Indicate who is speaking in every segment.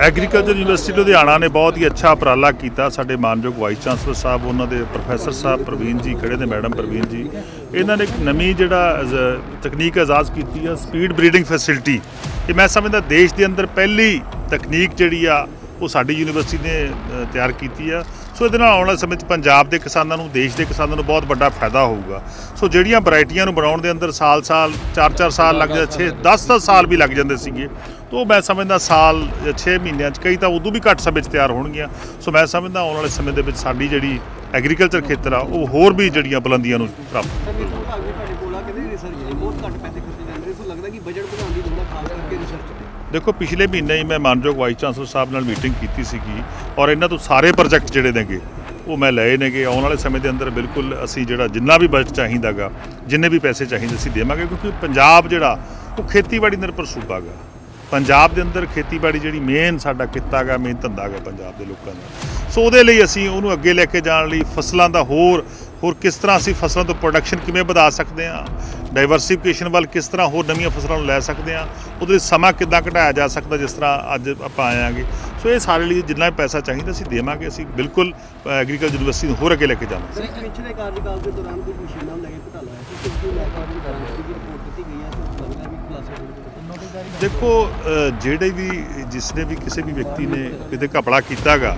Speaker 1: Agriculture university Ludhiana ਨੇ ਬਹੁਤ ਹੀ ਅੱਛਾ ਉਪਰਾਲਾ ਕੀਤਾ। ਸਾਡੇ ਮਾਨਯੋਗ ਵਾਈਸ ਚਾਂਸਲਰ ਸਾਹਿਬ, ਉਹਨਾਂ ਦੇ ਪ੍ਰੋਫੈਸਰ ਸਾਹਿਬ ਪ੍ਰਵੀਨ ਜੀ, ਖੜੇ ਨੇ ਮੈਡਮ ਪ੍ਰਵੀਨ ਜੀ। ਇਹਨਾਂ ਨੇ ਇੱਕ ਨਵੀਂ ਜਿਹੜਾ ਤਕਨੀਕ ਆਜ਼ਾਦ ਕੀਤੀ ਆ ਸਪੀਡ ਬਰੀਡਿੰਗ ਫੈਸਿਲਿਟੀ ਇਹ ਮੈਂ ਸਮਝਦਾ ਦੇਸ਼ ਦੇ ਅੰਦਰ ਪਹਿਲੀ ਤਕਨੀਕ ਜਿਹੜੀ ਆ, ਉਹ ਸਾਡੀ ਯੂਨੀਵਰਸਿਟੀ ਨੇ ਤਿਆਰ ਕੀਤੀ ਆ। ਸੋ ਇਹਦੇ ਨਾਲ ਆਉਣ ਵਾਲੇ ਸਮੇਂ 'ਚ ਪੰਜਾਬ ਦੇ ਕਿਸਾਨਾਂ ਨੂੰ, ਦੇਸ਼ ਦੇ ਕਿਸਾਨਾਂ ਨੂੰ ਬਹੁਤ ਵੱਡਾ ਫਾਇਦਾ ਹੋਊਗਾ। ਸੋ ਜਿਹੜੀਆਂ ਵੈਰਾਈਟੀਆਂ ਨੂੰ ਬਣਾਉਣ ਦੇ ਅੰਦਰ ਸਾਲ-ਸਾਲ 4-4 ਸਾਲ ਲੱਗ ਜਾਂਦੇ 6 10-10 ਸਾਲ ਵੀ ਲੱਗ ਜਾਂਦੇ ਸੀਗੇ, ਤੋਂ ਮੈਂ ਸਮਝਦਾ ਸਾਲ 6 ਮਹੀਨਿਆਂ 'ਚ ਕਈ ਤਾਂ ਉਦੋਂ ਵੀ ਘੱਟ ਸਮੇਂ 'ਚ ਤਿਆਰ ਹੋਣਗੀਆਂ। ਸੋ ਮੈਂ ਸਮਝਦਾ ਆਉਣ ਵਾਲੇ ਸਮੇਂ ਦੇ ਵਿੱਚ ਸਾਡੀ ਜਿਹੜੀ ਐਗਰੀਕਲਚਰ ਖੇਤਰ ਆ, ਉਹ ਹੋਰ ਵੀ ਜਿਹੜੀਆਂ ਬੁਲੰਦੀਆਂ ਨੂੰ ਪ੍ਰਾਪਤ
Speaker 2: ਸਰ ਘੱਟ ਪੈਸੇ ਖਰਚੇ ਜਾਂਦੇ ਨੇ ਸੋ ਲੱਗਦਾ ਕਿ ਬਜਟ ਵਧਾਉਣ ਦੀ ਲੋੜ ਹੈ ਖਾਸ ਕਰਕੇ ਰਿਸਰਚ ਤੇ।
Speaker 1: ਦੇਖੋ, ਪਿਛਲੇ ਮਹੀਨੇ ਹੀ ਮੈਂ ਮਾਨਯੋਗ ਵਾਈਸ ਚਾਂਸਲਰ ਸਾਹਿਬ ਨਾਲ ਮੀਟਿੰਗ ਕੀਤੀ ਸੀਗੀ ਔਰ ਇਹਨਾਂ ਤੋਂ ਸਾਰੇ ਪ੍ਰੋਜੈਕਟ ਜਿਹੜੇ ਨੇਗੇ, ਉਹ ਮੈਂ ਲਏ ਨੇਗੇ। ਆਉਣ ਵਾਲੇ ਸਮੇਂ ਦੇ ਅੰਦਰ ਬਿਲਕੁਲ ਅਸੀਂ ਜਿਹੜਾ ਜਿੰਨਾ ਵੀ ਬਜਟ ਚਾਹੀਦਾਗਾ, ਜਿੰਨੇ ਵੀ ਪੈਸੇ ਚਾਹੀਦੇ ਅਸੀਂ ਦੇਵਾਂਗੇ ਕਿਉਂਕਿ ਪੰਜਾਬ ਜਿਹੜਾ, ਉਹ ਖੇਤੀਬਾੜੀ ਨਿਰਭਰ ਸੂਬਾ ਗਾ। ਪੰਜਾਬ ਦੇ ਅੰਦਰ ਖੇਤੀਬਾੜੀ ਜਿਹੜੀ ਮੇਨ ਸਾਡਾ ਕਿੱਤਾ ਗਾ ਮੇਨ ਧੰਦਾ ਗਾ ਪੰਜਾਬ ਦੇ ਲੋਕਾਂ ਦਾ। ਸੋ ਉਹਦੇ ਲਈ ਅਸੀਂ ਉਹਨੂੰ ਅੱਗੇ ਲੈ ਕੇ ਜਾਣ ਲਈ ਫਸਲਾਂ ਦਾ ਹੋਰ ਹੋਰ ਕਿਸ ਤਰ੍ਹਾਂ ਅਸੀਂ ਫਸਲਾਂ ਤੋਂ ਪ੍ਰੋਡਕਸ਼ਨ ਕਿਵੇਂ ਵਧਾ ਸਕਦੇ ਹਾਂ? ਡਾਈਵਰਸਿਫਿਕੇਸ਼ਨ ਵੱਲ ਕਿਸ ਤਰ੍ਹਾਂ ਹੋਰ ਨਵੀਆਂ ਫਸਲਾਂ ਨੂੰ ਲੈ ਸਕਦੇ ਹਾਂ? ਉਹਦੇ ਲਈ ਸਮਾਂ ਕਿੱਦਾਂ ਘਟਾਇਆ ਜਾ ਸਕਦਾ ਜਿਸ ਤਰ੍ਹਾਂ ਅੱਜ ਆਪਾਂ ਆਏਆਂਗੇ ਸੋ ਇਹ ਸਾਰੇ ਲਈ ਜਿੰਨਾ ਪੈਸਾ ਚਾਹੀਦਾ ਅਸੀਂ ਦੇਵਾਂਗੇ ਅਸੀਂ ਬਿਲਕੁਲ ਐਗਰੀਕਲਚਰ ਯੂਨੀਵਰਸਿਟੀ ਨੂੰ ਹੋਰ ਅੱਗੇ ਲੈ ਕੇ ਜਾਵਾਂਗੇ।
Speaker 2: ਸਰ ਪਿਛਲੇ ਕਾਰਜਕਾਲ ਦੇ ਦੌਰਾਨ ਕੁਝ ਮਸ਼ੀਨਾਂ ਲੈ ਕੇ ਘੁਟਾਲਾ ਲੈ ਕੇ ਕਾਰਜਕਾਰੀ ਦੀ ਰਿਪੋਰਟ ਦਿੱਤੀ ਗਈ ਹੈ ਸੋ ਲੱਗਦਾ ਵੀ ਖੁਲਾਸੇ
Speaker 1: ਦੇਖੋ ਜਿਹੜੇ ਵੀ ਜਿਸ ਨੇ ਵੀ ਕਿਸੇ ਵੀ ਵਿਅਕਤੀ ਨੇ ਕਿਤੇ ਘਪਲਾ ਕੀਤਾਗਾ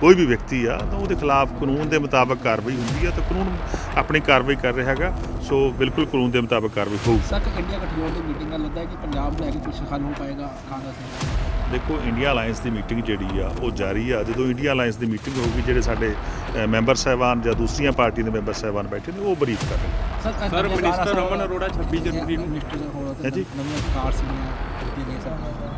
Speaker 1: ਕੋਈ ਵੀ ਵਿਅਕਤੀ ਆ ਤਾਂ ਉਹਦੇ ਖਿਲਾਫ ਕਾਨੂੰਨ ਦੇ ਮੁਤਾਬਕ ਕਾਰਵਾਈ ਹੁੰਦੀ ਹੈ ਤਾਂ ਕਾਨੂੰਨ ਆਪਣੀ ਕਾਰਵਾਈ ਕਰ ਰਿਹਾ ਹੈਗਾ ਸੋ ਬਿਲਕੁਲ ਕਾਨੂੰਨ ਦੇ ਮੁਤਾਬਕ ਕਾਰਵਾਈ ਹੋਊਗੀ
Speaker 3: ਸਰ ਇੰਡੀਆ ਗਠਜੋੜ ਦੀ ਮੀਟਿੰਗ ਨਾਲ ਲੱਗਦਾ ਹੈ ਕਿ ਪੰਜਾਬ ਨੂੰ ਲੈ ਕੇ ਕੁਝ ਹੱਲ ਹੋ ਪਾਏਗਾ ਕਾਂਗਰਸ ਨੂੰ
Speaker 1: ਦੇਖੋ ਇੰਡੀਆ ਅਲਾਈਅੰਸ ਦੀ ਮੀਟਿੰਗ ਜਿਹੜੀ ਆ ਉਹ ਜਾਰੀ ਆ। ਜਦੋਂ ਇੰਡੀਆ ਅਲਾਈਅੰਸ ਦੀ ਮੀਟਿੰਗ ਹੋਊਗੀ ਜਿਹੜੇ ਸਾਡੇ ਮੈਂਬਰ ਸਾਹਿਬਾਨ ਜਾਂ ਦੂਸਰੀਆਂ ਪਾਰਟੀ ਦੇ ਮੈਂਬਰ ਸਾਹਿਬਾਨ ਬੈਠੇ ਨੇ ਉਹ ਬਰੀਫ ਕਰਨਗੇ
Speaker 3: ਸਰ
Speaker 4: ਮਿਨਿਸਟਰ ਰਮਨ ਅਰੋੜਾ 26 ਜਨਵਰੀ ਨੂੰ।
Speaker 3: ਮਿਨਿਸਟਰ ਹੋਰ
Speaker 1: ਹੈ ਜੀ।
Speaker 3: ਨਵੀਆਂ ਕਾਰ ਸਰ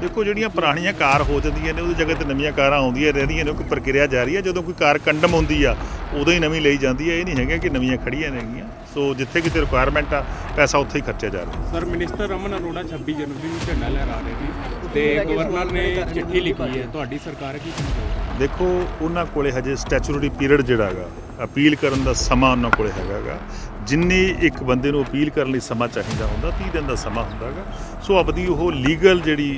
Speaker 1: ਦੇਖੋ ਜਿਹੜੀਆਂ ਪੁਰਾਣੀਆਂ ਕਾਰ ਹੋ ਜਾਂਦੀਆਂ ਨੇ ਉਹਦੀ ਜਗ੍ਹਾ ਤੇ ਨਵੀਆਂ ਕਾਰਾਂ ਆਉਂਦੀਆਂ ਰਹਿੰਦੀਆਂ ਨੇ ਉਹ ਕੋਈ ਪ੍ਰਕਿਰਿਆ ਜਾਰੀ ਹੈ। ਜਦੋਂ ਕੋਈ ਕਾਰ ਕੰਡਮ ਹੁੰਦੀ ਆ ਉਦੋਂ ਹੀ ਨਵੀਂ ਲਈ ਜਾਂਦੀ ਹੈ। ਇਹ ਨਹੀਂ ਹੈਗਾ ਕਿ ਨਵੀਆਂ ਖੜੀਆਂ ਨੇਗੀਆਂ ਸੋ ਜਿੱਥੇ ਕਿਤੇ ਰਿਕੁਆਇਰਮੈਂਟ ਆ ਪੈਸਾ ਉੱਥੇ ਹੀ ਖਰਚਿਆ ਜਾ ਰਿਹਾ।
Speaker 4: ਸਰ ਮਿਨਿਸਟਰ ਰਮਨ ਅਰੋੜਾ 26 ਜਨਵਰੀ ਨੂੰ ਝੰਡਾ ਲਹਿਰਾ ਰਹੇ ਨੇ ਤੇ ਗਵਰਨਰ ਨੇ ਚਿੱਠੀ ਲਿਖੀ ਹੈ। ਤੁਹਾਡੀ ਸਰਕਾਰ ਕੀ ਕਹਿੰਦੀ
Speaker 1: ਦੇਖੋ ਉਹਨਾਂ ਕੋਲੇ ਹਜੇ ਸਟੈਚੂਟਰੀ ਪੀਰੀਅਡ ਜਿਹੜਾ ਹੈਗਾ ਅਪੀਲ ਕਰਨ ਦਾ ਸਮਾਂ ਉਹਨਾਂ ਕੋਲੇ ਹੈਗਾਗਾ ਜਿੰਨੇ ਇੱਕ ਬੰਦੇ ਨੂੰ ਅਪੀਲ ਕਰਨ ਲਈ ਸਮਾਂ ਚਾਹੀਦਾ ਹੁੰਦਾ 30 ਦਿਨ ਦਾ ਸਮਾਂ ਹੁੰਦਾ ਹੈਗਾ। ਸੋ ਆਪਦੀ ਉਹ ਲੀਗਲ ਜਿਹੜੀ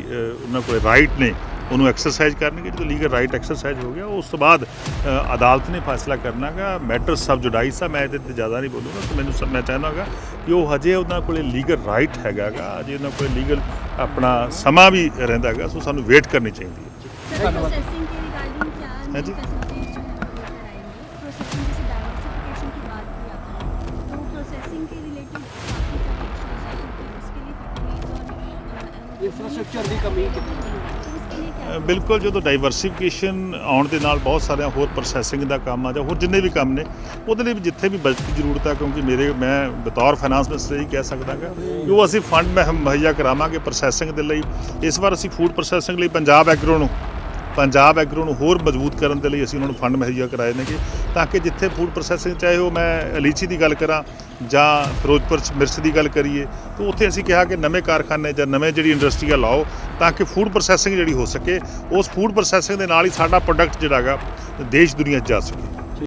Speaker 1: ਉਹਨਾਂ ਕੋਲ ਰਾਈਟ ਨੇ ਉਹਨੂੰ ਐਕਸਰਸਾਈਜ਼ ਕਰਨਗੇ। ਜਦੋਂ ਲੀਗਲ ਰਾਈਟ ਐਕਸਰਸਾਈਜ਼ ਹੋ ਗਿਆ ਉਸ ਤੋਂ ਬਾਅਦ ਅਦਾਲਤ ਨੇ ਫੈਸਲਾ ਕਰਨਾਗਾ ਮੈਟਰ ਸਬ ਜੁਡਾਈਸ ਆ ਮੈਂ ਇਹਦੇ ਤੇ ਜ਼ਿਆਦਾ ਨਹੀਂ ਬੋਲੂਗਾ ਤੇ ਮੈਨੂੰ ਮੈਂ ਚਾਹਨਾਗਾ ਕਿ ਉਹ ਹਜੇ ਉਹਨਾਂ ਕੋਲੇ ਲੀਗਲ ਰਾਈਟ ਹੈਗਾਗਾ ਅਜੇ ਉਹਨਾਂ ਕੋਲੇ ਲੀਗਲ ਆਪਣਾ ਸਮਾਂ ਵੀ ਰਹਿੰਦਾਗਾ ਸੋ ਸਾਨੂੰ ਵੇਟ ਕਰਨੀ ਚਾਹੀਦੀ ਹੈ।
Speaker 5: ਧੰਨਵਾਦ ਹੈ? ਜੀ फैक्ट्रीज और
Speaker 2: इंफ्रास्ट्रक्चर की कमी कितनी है?
Speaker 5: तो उसके लिए क्या
Speaker 1: ਅ, ਬਿਲਕੁਲ ਜਦੋਂ ਡਾਈਵਰਸਿਫਿਕੇਸ਼ਨ ਆਉਣ ਦੇ ਨਾਲ ਬਹੁਤ ਸਾਰਿਆਂ ਹੋਰ ਪ੍ਰੋਸੈਸਿੰਗ ਦਾ ਕੰਮ ਆ ਜਾਂ ਹੋਰ ਜਿੰਨੇ ਵੀ ਕੰਮ ਨੇ ਉਹਦੇ ਲਈ ਵੀ ਜਿੱਥੇ ਵੀ ਬਜਟ ਦੀ ਜ਼ਰੂਰਤ ਆ ਕਿਉਂਕਿ ਮੇਰੇ ਮੈਂ ਬਤੌਰ ਫਾਈਨਾਂਸ ਮਿਨਿਸਟਰ ਇਹ ਕਹਿ ਸਕਦਾਗਾ ਕਿ ਉਹ ਅਸੀਂ ਫੰਡ ਮਹ- ਮੁਹੱਈਆ ਕਰਾਵਾਂਗੇ ਪ੍ਰੋਸੈਸਿੰਗ ਦੇ ਲਈ ਇਸ ਵਾਰ ਅਸੀਂ ਫੂਡ ਪ੍ਰੋਸੈਸਿੰਗ ਲਈ ਪੰਜਾਬ ਐਗਰੋ ਨੂੰ ਪੰਜਾਬ ਐਗਰੋ ਨੂੰ ਹੋਰ ਮਜ਼ਬੂਤ ਕਰਨ ਦੇ ਲਈ ਅਸੀਂ ਉਹਨਾਂ ਨੂੰ ਫੰਡ ਮੁਹੱਈਆ ਕਰਾਏ ਨੇਗੇ ਤਾਂ ਕਿ ਜਿੱਥੇ ਫੂਡ ਪ੍ਰੋਸੈਸਿੰਗ ਚਾਹੇ ਉਹ ਮੈਂ ਅਲੀਚੀ ਦੀ ਗੱਲ ਕਰਾਂ ਜਾਂ ਫਿਰੋਜ਼ਪੁਰ 'ਚ ਮਿਰਚ ਦੀ ਗੱਲ ਕਰੀਏ, ਤਾਂ ਉੱਥੇ ਅਸੀਂ ਕਿਹਾ ਕਿ ਨਵੇਂ ਕਾਰਖਾਨੇ ਜਾਂ ਨਵੇਂ ਜਿਹੜੀ ਇੰਡਸਟਰੀਆਂ ਲਾਓ ਤਾਂ ਕਿ ਫੂਡ ਪ੍ਰੋਸੈਸਿੰਗ ਜਿਹੜੀ ਹੋ ਸਕੇ, ਉਸ ਫੂਡ ਪ੍ਰੋਸੈਸਿੰਗ ਦੇ ਨਾਲ ਹੀ ਸਾਡਾ ਪ੍ਰੋਡਕਟ ਜਿਹੜਾ ਹੈਗਾ ਦੇਸ਼ ਦੁਨੀਆ 'ਚ ਜਾ ਸਕੇ।